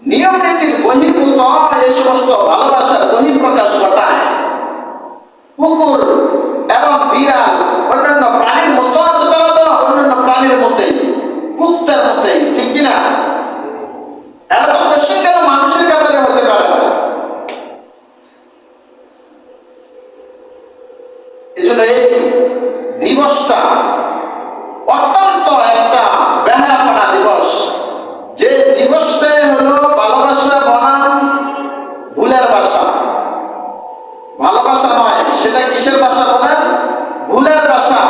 নিয়ম নীতির বহির্ভূত এই সমস্ত ভালোবাসার বহিঃপ্রকাশ ঘটায়। কুকুর এবং বিড়াল অন্যান্য প্রাণীর মতো অন্যান্য প্রাণীর মতোই কুত্তার মতোই, ঠিক কিনা এরা মানুষের কাতারে হতে পারে এই জন্য এই দিবসটা অত্যন্ত একটা বেহায়াপনা দিবস যে দিবসটাই হলো ভালোবাসা বনাম ভুলের বাসা ভালোবাসা নয় সেটা কিসের বাসা বলেন, ভুলের বাসা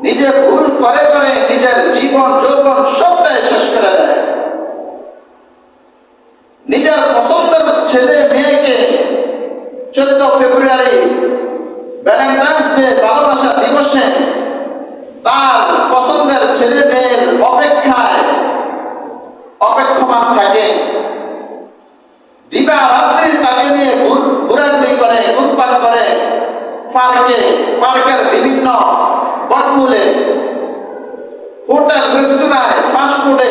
নিজে ভুল করে করে নিজের জীবন, যৌবন সবটাই শেষ করে দেয়। নিজের পছন্দের ছেলে, মেয়েকে চোদ্দ ফেব্রুয়ারি ভ্যালেন্টাইন্স ডে ভালোবাসা দিবসে তার পছন্দের ছেলে মেয়ের অপেক্ষায় অপেক্ষমান থাকে দিবা রাত্রি তাকে নিয়ে ঘুর- ঘোরাঘুরি করে ঘুরপাক করে পার্কে পার্কের বিভিন্ন বটমূলে হোটেল রেস্টুরাঁয় ফাস্টফুডে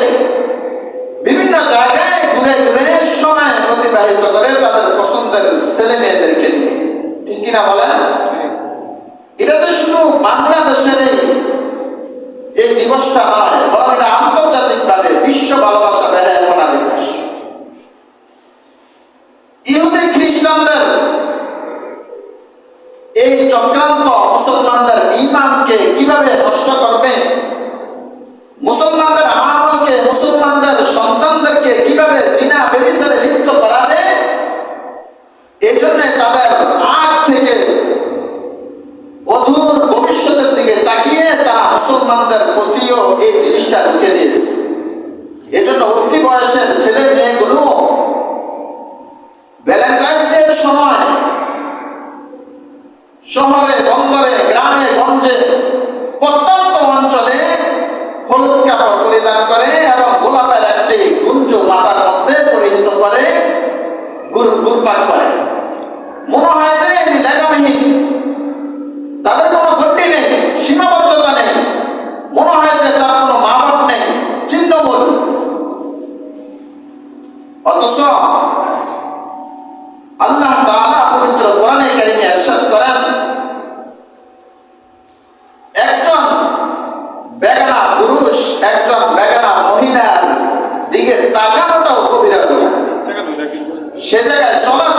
বিভিন্ন জায়গায় ঘুরে ঘুরে সময় অতিবাহিত করে তাদের পছন্দের ছেলে মেয়েদেরকে নিয়ে। ঠিক কিনা বলেন? এটা তো শুধু বাংলাদেশের এই দিবসটা নয় এই চক্রান্ত মুসলমানদের ইমানকে কীভাবে নষ্ট করবে? মুসলমানদের আমলকে মুসলমানদের সন্তানদেরকে কীভাবে জিনা বেবিসারে লিপ্ত করাবে? এই জন্য তাদের আগ থেকে অধুর ভবিষ্যতের দিকে তাকিয়ে তারা মুসলমানদের প্রতিও এই জিনিসটা ঢুকে দিয়েছে। এজন্য উঠতি বয়সের ছেলে মেয়েগুলো ভ্যালেন্টাইন্স ডে সময় শহরে, বন্দরে, গ্রামে, গঞ্জে, প্রত্যন্ত অঞ্চলে হলুদ কাপড় পরিধান করে এবং গোলাপের একটি গুঞ্জ মাথার মধ্যে পরিহিত করে, গুরু গুরপাক করে। মনে হয় যে এটি লেখাবিহীন। তাদের কোনো গণ্ডি নেই, সীমাবদ্ধতা নেই। মনে হয় যে তার কোনো মা বাপ নেই, চিহ্নবোধ। অথচ আল্লাহ তাআলা পবিত্র কোরআনে কারিমে ইরশাদ 现在呢装到